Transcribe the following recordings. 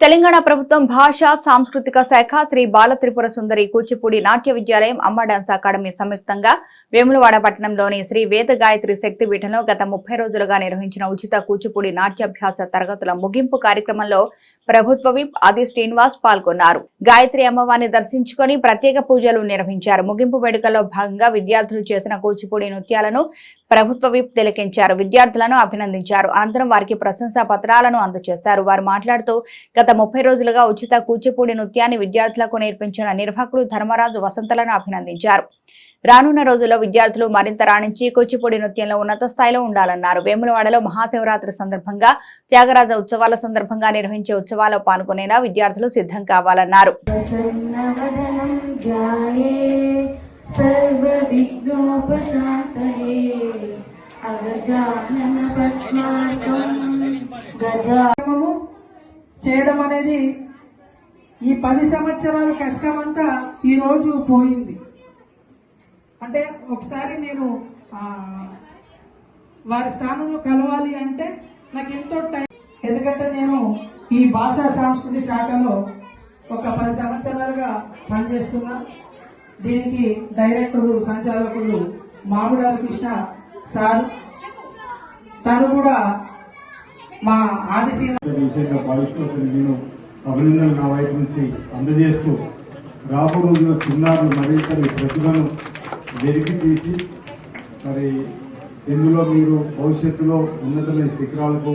తెలంగాణ ప్రభుత్వం భాష సాంస్కృతిక శాఖ శ్రీ బాల త్రిపుర సుందరి కూచిపూడి నాట్య విద్యాలయం అమ్మ డాన్స్ అకాడమీ సంయుక్తంగా వేములవాడ పట్టణంలోని శ్రీ వేద గాయత్రి శక్తి పీఠంలో గత ముప్పై రోజులుగా నిర్వహించిన ఉచిత కూచిపూడి నాట్యాభ్యాస తరగతుల ముగింపు కార్యక్రమంలో ప్రభుత్వ విప్ ఆది శ్రీనివాస్ పాల్గొన్నారు. గాయత్రి అమ్మవారిని దర్శించుకొని ప్రత్యేక పూజలు నిర్వహించారు. ముగింపు వేడుకల్లో భాగంగా విద్యార్థులు చేసిన కూచిపూడి నృత్యాలను ప్రభుత్వ విప్ తిలకించారు. విద్యార్థులను అభినందించారు. అనంతరం వారికి ప్రశంసా పత్రాలను అందజేస్తారు వారు మాట్లాడుతూ గత ముప్పై రోజులుగా ఉచిత కూచిపూడి నృత్యాన్ని విద్యార్థులకు నేర్పించిన నిర్వాహకులు ధర్మరాజు వసంతలను అభినందించారు. రానున్న రోజుల్లో విద్యార్థులు మరింత రాణించి కూచిపూడి నృత్యంలో ఉన్నత స్థాయిలో ఉండాలన్నారు. వేములవాడలో మహాశివరాత్రి సందర్భంగా త్యాగరాజ ఉత్సవాల సందర్భంగా నిర్వహించే ఉత్సవాల్లో పాల్గొనేలా విద్యార్థులు సిద్ధం కావాలన్నారు. सर्वविघ्नोपशान्तये अगजानन पद्मार्कं गजा కార్యక్రమము చేయడం అనేది ఈ పది సంవత్సరాల కష్టమంతా ఈ రోజు పోయింది అంటే ఒకసారి నేను ఆ, వారి స్థానంలో కలవాలి అంటే నాకు ఎంతో టైం ఎందుకంటే నేను ఈ భాషా సాంస్కృతిక శాఖలో ఒక పది సంవత్సరాలుగా పనిచేస్తున్నా దీనికి డైరెక్టరు సంచాలకులు మామిడాల కృష్ణ సార్. తను కూడా మా ఆదిశీల విషయంగా భావిస్తూ నేను అభినందనలు నా వైపు నుంచి అందజేస్తూ రాబో చిన్నారులు మరింత ప్రతిభను వెలికి తీసి మరి ఇందులో మీరు భవిష్యత్తులో ఉన్నతమైన శిఖరాలకు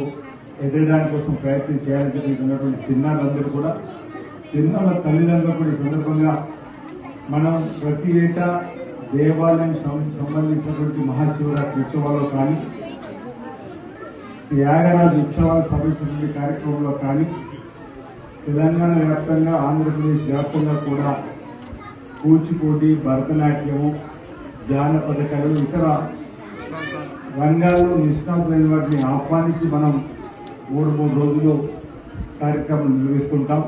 ఎదగడానికి కోసం ప్రయత్నం చేయాలని చెప్పి ఉన్నటువంటి చిన్నారులందరూ కూడా చిన్నారుల తల్లిదండ్రులకు ఈ సందర్భంగా మనం ప్రతి ఏటా దేవాలయం సం- సంబంధించినటువంటి మహాశివరాత్రి ఉత్సవాల్లో కానీ త్యాగరాజు ఉత్సవాలకు సంబంధించినటువంటి కార్యక్రమంలో కానీ తెలంగాణ వ్యాప్తంగా ఆంధ్రప్రదేశ్ వ్యాప్తంగా కూడా కూచిపూడి భరతనాట్యము జానపద కళలు ఇతర రంగాల్లో నిష్ణాతులైన వాటిని ఆహ్వానించి మనం మూడు మూడు రోజులు కార్యక్రమం నిర్వహిస్తుంటాం.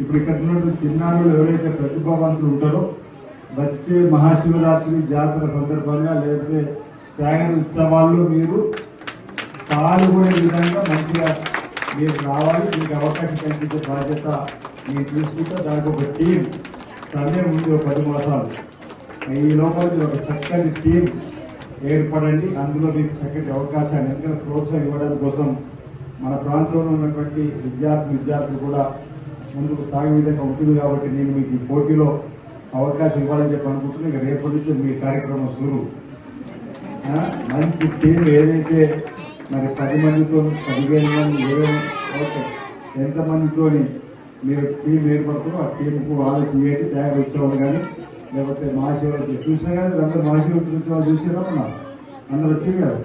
ఇప్పుడు ఇక్కడ ఉన్నటువంటి చిన్నారులు ఎవరైతే ప్రతిభావంతులు ఉంటారో వచ్చే మహాశివరాత్రి జాతర సందర్భంగా లేకపోతే త్యాగరాజు ఉత్సవాల్లో మీరు పాల్గొనే విధంగా మంచిగా మీరు రావాలి. మీకు అవకాశం కల్పించే బాధ్యత మీరు తీసుకుంటే. దానికి ఒక టీం సమయం ఉంది ఒక పది మాసాలు. ఈ లోపలికి ఒక చక్కని టీం ఏర్పడండి. అందులో మీకు చక్కటి అవకాశాన్ని ఎందుకంటే ప్రోత్సాహం ఇవ్వడం కోసం మన ప్రాంతంలో ఉన్నటువంటి విద్యార్థి విద్యార్థులు కూడా ముందుకు సాగే విధంగా ఉంటుంది కాబట్టి నేను మీకు ఈ పోటీలో అవకాశం ఇవ్వాలని చెప్పి అనుకుంటున్నాను ఇక రేపటి నుంచి మీ కార్యక్రమం సురు. మంచి టీం ఏదైతే మరి పది మందితో పదిహేను మంది ఏదైనా ఎంతమందితో మీరు టీం ఏర్పడుతుందో ఆ టీంకు ఆలోచన చేయండి తయారు వచ్చేవాళ్ళు కానీ లేకపోతే మహాశివరాత్రి చూసినా కానీ అందరూ మహాశివరాత్రి ఉత్సవాలు చూసినా ఉన్నా అందరూ వచ్చింది కదా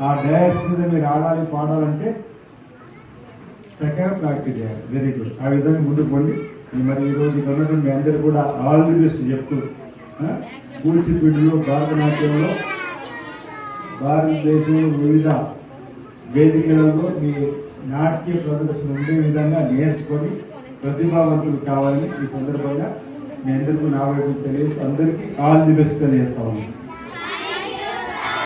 ఆ డయాస్ మీద మీరు ఆడాలి పాడాలంటే సెకండ్ ప్రాక్టీస్ చేయాలి. వెరీ గుడ్ ఆ విధంగా ముందుకు పోండి. మరి ఈరోజు ఇక్కడ ఉన్నటువంటి మీ అందరూ కూడా ఆల్ ది బెస్ట్ చెప్తూ ఆ, కూచిపూడిలో భరతనాట్యంలో భారతదేశంలో వివిధ వేదికలలో మీ నాట్య ప్రదర్శన ఉండే విధంగా నేర్చుకొని ప్రతిభావంతులు కావాలని ఈ సందర్భంగా మీ అందరికీ నా వైపు తెలియజేస్తూ అందరికీ ఆల్ ది బెస్ట్ తెలియజేస్తా ఉన్నాను.